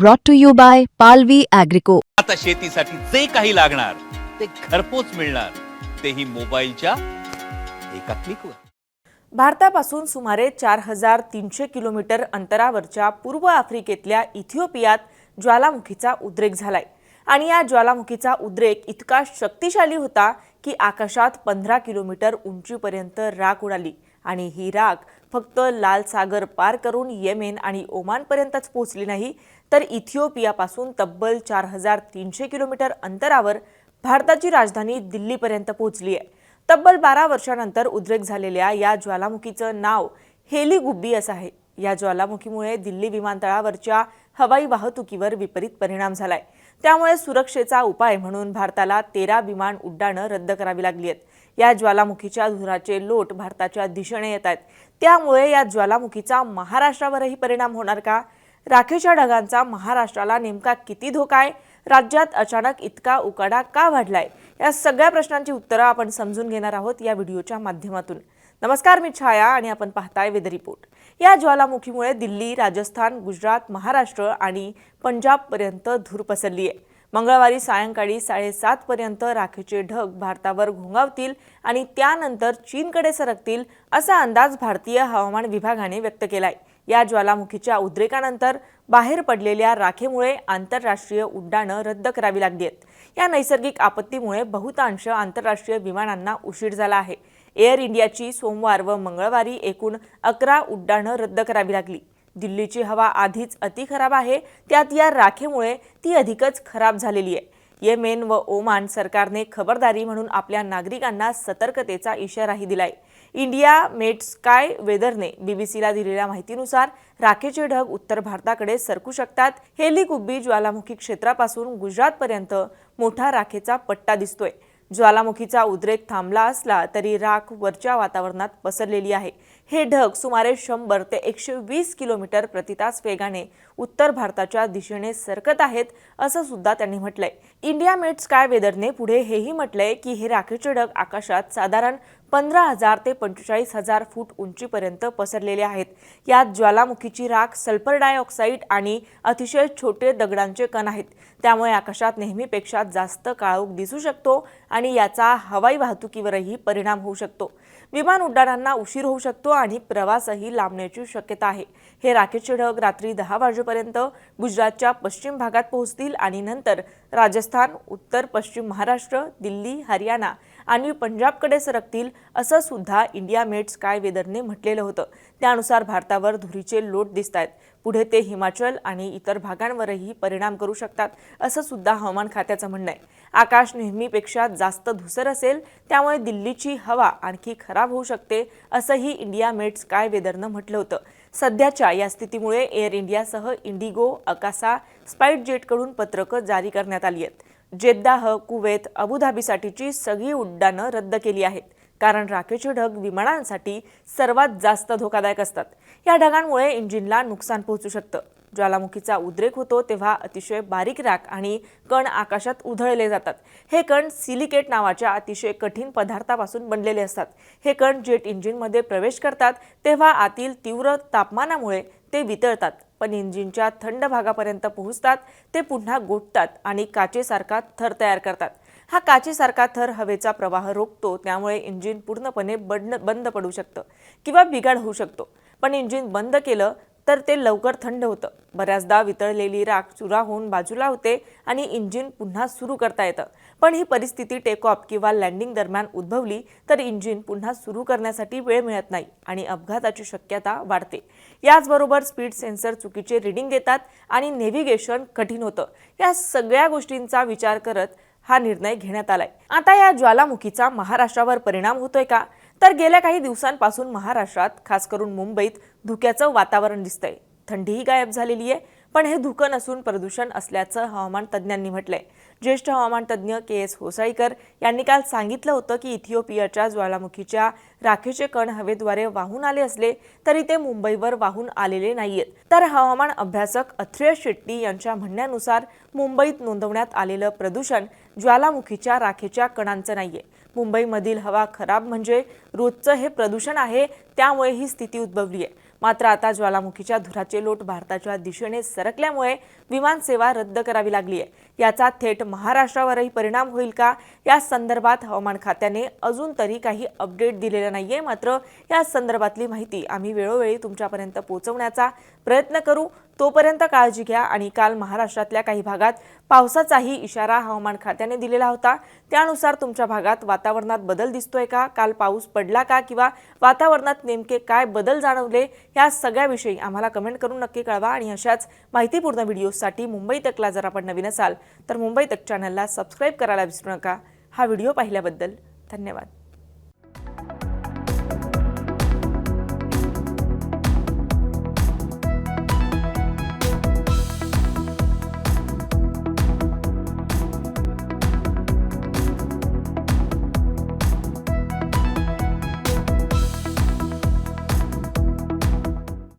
brought to you by Palvi Agrico. आता शेतीसाठी जे काही लागणार ते घरपोच मिळणार. तेही मोबाईलच्या एका क्लिकवर भारतापासून सुमारे चार हजार तीनशे किलोमीटर अंतरावरच्या पूर्व आफ्रिकेतल्या इथिओपियात ज्वालामुखीचा उद्रेक झालाय. आणि या ज्वालामुखीचा उद्रेक इतका शक्तिशाली होता की आकाशात पंधरा किलोमीटर उंचीपर्यंत राख उडाली. आणि ही राख फक्त लाल सागर पार करून येमेन आणि ओमानपर्यंतच पोहोचली नाही तर इथिओपियापासून तब्बल चार हजार तीनशे किलोमीटर अंतरावर भारताची राजधानी दिल्लीपर्यंत पोहोचली आहे. तब्बल बारा वर्षानंतर उद्रेक झालेल्या या ज्वालामुखीचं नाव हेली गुब्बी असं आहे. या ज्वालामुखीमुळे दिल्ली विमानतळावरच्या हवाई वाहतुकीवर विपरीत परिणाम झालाय. त्यामुळे सुरक्षेचा उपाय म्हणून भारताला तेरा विमान उड्डाणं रद्द करावी लागली आहेत. या ज्वालामुखीच्या धुराचे लोट भारताच्या दिशेने येत आहेत. त्यामुळे या ज्वालामुखीचा महाराष्ट्रावरही परिणाम होणार का? राखेच्या ढगांचा महाराष्ट्राला नेमका किती धोका आहे? राज्यात अचानक इतका उकाडा का वाढलाय? या सगळ्या प्रश्नांची उत्तरं आपण समजून घेणार आहोत या व्हिडिओच्या माध्यमातून. नमस्कार मी छाया आणि आपण पाहताय वेद रिपोर्ट. या ज्वालामुखीमुळे दिल्ली राजस्थान गुजरात महाराष्ट्र आणि पंजाबपर्यंत धूर पसरली आहे मंगळवारी सायंकाळी साडेसात पर्यंत राखेचे ढग भारतावर घोंगावतील आणि त्यानंतर चीनकडे सरकतील असा अंदाज भारतीय हवामान विभागाने व्यक्त केलाय. या ज्वालामुखीच्या उद्रेकानंतर बाहेर पडलेल्या राखेमुळे आंतरराष्ट्रीय उड्डाणं रद्द करावी लागली आहेत. या नैसर्गिक आपत्तीमुळे बहुतांश आंतरराष्ट्रीय विमानांना उशीर झाला आहे. एअर इंडियाची सोमवार व मंगळवारी एकूण अकरा उड्डाणं रद्द करावी लागली. दिल्लीची हवा आधीच अति खराब आहे त्यात या राखेमुळे ती अधिकच खराब झालेली आहे. येमेन व ओमान सरकारने खबरदारी म्हणून आपल्या नागरिकांना सतर्कतेचा इशाराही दिलाय. इंडिया मेट स्काय वेदरने बीबीसीला दिलेल्या माहितीनुसार राखेचे ढग उत्तर भारताकडे सरकू शकतात हेली कुब्बी ज्वालामुखी क्षेत्रापासून गुजरातपर्यंत मोठा राखेचा पट्टा दिसतोय. ज्वालामुखीचा उद्रेक थांबला असला तरी राख वरच्या वातावरणात पसरलेली आहे. हे ढग सुमारे शंभर ते एकशे वीस किलोमीटर प्रतितास वेगाने उत्तर भारताच्या दिशेने सरकत आहेत असं सुद्धा त्यांनी म्हटलंय. इंडिया मेट स्काय वेदरने पुढे हेही म्हटलंय की हे राखेचे ढग आकाशात साधारण पंधरा हजार ते पंचेचाळीस हजार फूट उंचीपर्यंत पसरलेले आहेत. यात ज्वालामुखीची राख सल्फर डायऑक्साईड आणि अतिशय छोटे दगडांचे कण आहेत. त्यामुळे आकाशात नेहमीपेक्षा जास्त काळोख दिसू शकतो आणि याचा हवाई वाहतुकीवरही परिणाम होऊ शकतो. विमान उड्डाणांना उशीर होऊ शकतो आणि प्रवासही लांबण्याची शक्यता आहे. हे राखेचे ढग रात्री दहा वाजेपर्यंत गुजरातच्या पश्चिम भागात पोहोचतील आणि नंतर राजस्थान उत्तर पश्चिम महाराष्ट्र दिल्ली हरियाणा आणि पंजाबकडे सरकतील असं सुद्धा इंडिया मेट स्काय वेदरने म्हटलेलं होतं. त्यानुसार भारतावर धुरीचे लोट दिसत आहेत पुढे ते हिमाचल आणि इतर भागांवरही परिणाम करू शकतात असं सुद्धा हवामान खात्याचं म्हणणं आहे. आकाश नेहमीपेक्षा जास्त धुसर असेल त्यामुळे दिल्लीची हवा आणखी खराब होऊ शकते असंही इंडिया मेट स्काय वेदरनं म्हटलं होतं. सध्याच्या या स्थितीमुळे एअर इंडियासह इंडिगो अकासा स्पाईट जेटकडून पत्रकं जारी करण्यात आली आहेत. जेद्दाह कुवेत अबुधाबीसाठीची सगळी उड्डाणं रद्द केली आहेत. कारण राखेचे ढग विमानांसाठी सर्वात जास्त धोकादायक असतात. या ढगांमुळे इंजिनला नुकसान पोहोचू शकतं. ज्वालामुखीचा उद्रेक होतो तेव्हा अतिशय बारीक राख आणि कण आकाशात उधळले जातात. हे कण सिलिकेट नावाच्या अतिशय कठीण पदार्थापासून बनलेले असतात. हे कण जेट इंजिनमध्ये प्रवेश करतात तेव्हा आतील तीव्र तापमानामुळे ते वितळतात पण इंजिनच्या थंड भागापर्यंत पोहोचतात ते पुन्हा गोठतात आणि काचेसारखा थर तयार करतात. हा काचेसारखा थर हवेचा प्रवाह रोखतो त्यामुळे इंजिन पूर्णपणे बंद बंद पडू शकतं किंवा बिघाड होऊ शकतो. पण इंजिन बंद केलं तर ते लवकर थंड होतं. बऱ्याचदा वितळलेली राख चुरा होऊन बाजूला होते आणि इंजिन पुन्हा सुरू करता येतं. पण ही परिस्थिती टेकऑफ किंवा लँडिंग दरम्यान उद्भवली तर इंजिन पुन्हा सुरू करण्यासाठी वेळ मिळत नाही आणि अपघाताची शक्यता वाढते. याचबरोबर स्पीड सेन्सर चुकीचे रिडिंग देतात आणि नेव्हिगेशन कठीण होतं. या सगळ्या गोष्टींचा विचार करत हा निर्णय घेण्यात आलाय. आता या ज्वालामुखीचा महाराष्ट्रावर परिणाम होतोय का? तर गेल्या काही दिवसांपासून महाराष्ट्रात खास करून मुंबईत धुक्याचं वातावरण दिसतंय. थंडीही गायब झालेली आहे पण हे धुकं नसून प्रदूषण असल्याचं हवामान तज्ज्ञांनी म्हटलंय. ज्येष्ठ हवामान तज्ज्ञ के एस होसाईकर यांनी काल सांगितलं होतं की इथिओपियाच्या ज्वालामुखीच्या राखेचे कण हवेद्वारे वाहून आले असले तरी ते मुंबईवर वाहून आलेले नाहीयेत. तर हवामान अभ्यासक अथ्रेय शेट्टी यांच्या म्हणण्यानुसार मुंबईत नोंदवण्यात आलेलं प्रदूषण ज्वालामुखीच्या राखेच्या कणांचं नाहीये. मुंबईमधील हवा खराब म्हणजे रोजचं हे प्रदूषण आहे त्यामुळे ही स्थिती उद्भवली आहे मात्र आता ज्वालामुखीच्या धुराचे लोट भारताच्या दिशेने सरकल्यामुळे विमानसेवा रद्द करावी लागली आहे याचा थेट महाराष्ट्रावरही परिणाम होईल का? या संदर्भात हवामान खात्याने अजून तरी काही अपडेट दिलेलं नाहीये. मात्र या संदर्भातली माहिती आम्ही वेळोवेळी तुमच्यापर्यंत पोहोचवण्याचा प्रयत्न करू. तोपर्यंत काळजी घ्या आणि काल महाराष्ट्रातल्या काही भागात पावसाचाही इशारा हवामान खात्याने दिलेला होता. त्यानुसार तुमच्या भागात वातावरणात बदल दिसतोय का? काल पाऊस पडला का? किंवा वातावरणात नेमके काय बदल जाणवले? या सगळ्याविषयी आम्हाला कमेंट करून नक्की कळवा आणि अशाच माहितीपूर्ण व्हिडिओसाठी मुंबई तकला जर आपण नवीन असाल तर मुंबई तक चॅनलला सबस्क्राईब करायला विसरू नका. हा व्हिडिओ पाहिल्याबद्दल धन्यवाद.